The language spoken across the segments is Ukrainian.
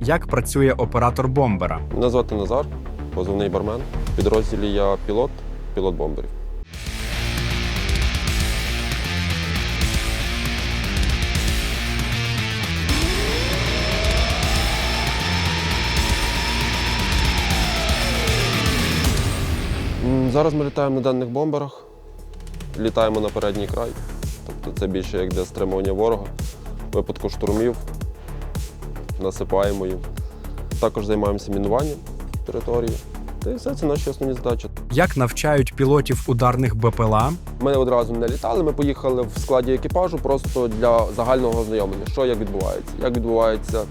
Як працює оператор бомбера? Мене звати Назар, позивний бармен. В підрозділі я пілот, пілот бомберів. Зараз ми літаємо на денних бомберах, літаємо на передній край. Тобто це більше як для стримування ворога. Випадку штурмів насипаємо їм. Також займаємося мінуванням території. Та і все це наші основні задачі. Як навчають пілотів ударних БПЛА? Ми одразу не літали, ми поїхали в складі екіпажу просто для загального ознайомлення, що як відбувається. Як відбувається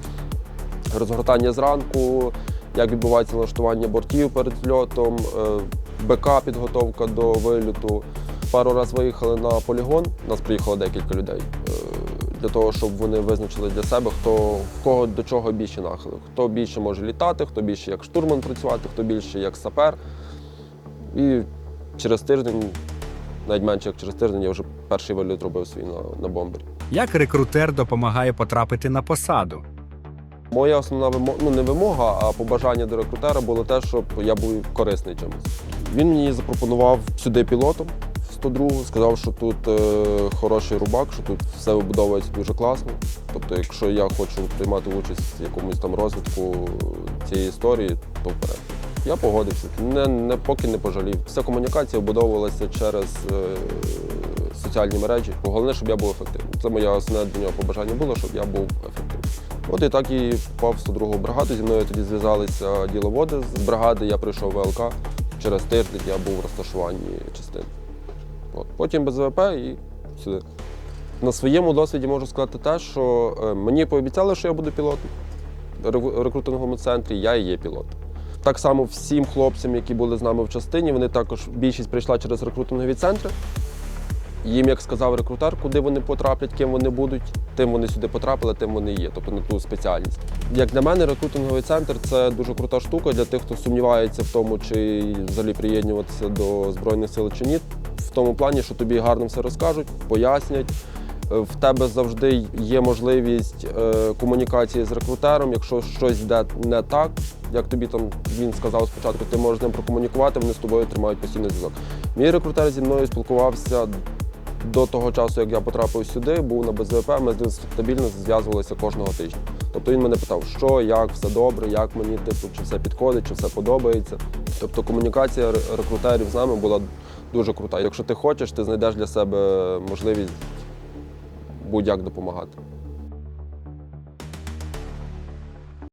розгортання зранку, як відбувається налаштування бортів перед зльотом, е, БК підготовка до виліту. Пару разів виїхали на полігон, нас приїхало декілька людей. Для того, щоб вони визначили для себе, хто в кого до чого більше нахили. Хто більше може літати, хто більше як штурман працювати, хто більше як сапер. І через тиждень навіть менше як через тиждень я вже перший виліт робив свій на, на бомбері. Як рекрутер допомагає потрапити на посаду? Моя основна вимога, ну не вимога, а побажання до рекрутера було те, щоб я був корисний чимось. Він мені запропонував сюди пілотом 102, сказав, що тут е, хороший рубак, що тут все вибудовується дуже класно. Тобто, якщо я хочу приймати участь в якомусь там розвитку цієї історії, то вперед. Я погодився, не, не поки не пожалів. Вся комунікація вбудовувалася через е, соціальні мережі. Головне, щоб я був ефективним. Це моє основне до нього побажання було, щоб я був ефективним. От і так і попав в 102 бригаду. Зі мною тоді зв'язалися діловоди з бригади. Я прийшов в ВЛК. Через тиждень я був в розташуванні частини. От. Потім без і сюди. На своєму досвіді можу сказати те, що е, мені пообіцяли, що я буду пілотом в рекрутинговому центрі, я і є пілот. Так само всім хлопцям, які були з нами в частині, вони також більшість прийшла через рекрутингові центри. Їм, як сказав рекрутер, куди вони потраплять, ким вони будуть, тим вони сюди потрапили, тим вони є, тобто на ту спеціальність. Як для мене, рекрутинговий центр це дуже крута штука для тих, хто сумнівається в тому, чи взагалі приєднуватися до Збройних сил чи ні. Тому плані, що тобі гарно все розкажуть, пояснять. Е, В тебе завжди є можливість е, комунікації з рекрутером. Якщо щось йде не так, як тобі там він сказав спочатку, ти можеш з ним прокомунікувати, вони з тобою тримають постійний зв'язок. Мій рекрутер зі мною спілкувався до того часу, як я потрапив сюди, був на БЗВП, ми з ним стабільно зв'язувалися кожного тижня. Тобто він мене питав, що, як, все добре, як мені, типу, чи все підходить, чи все подобається. Тобто комунікація рекрутерів з нами була дуже крута. Якщо ти хочеш, ти знайдеш для себе можливість будь-як допомагати.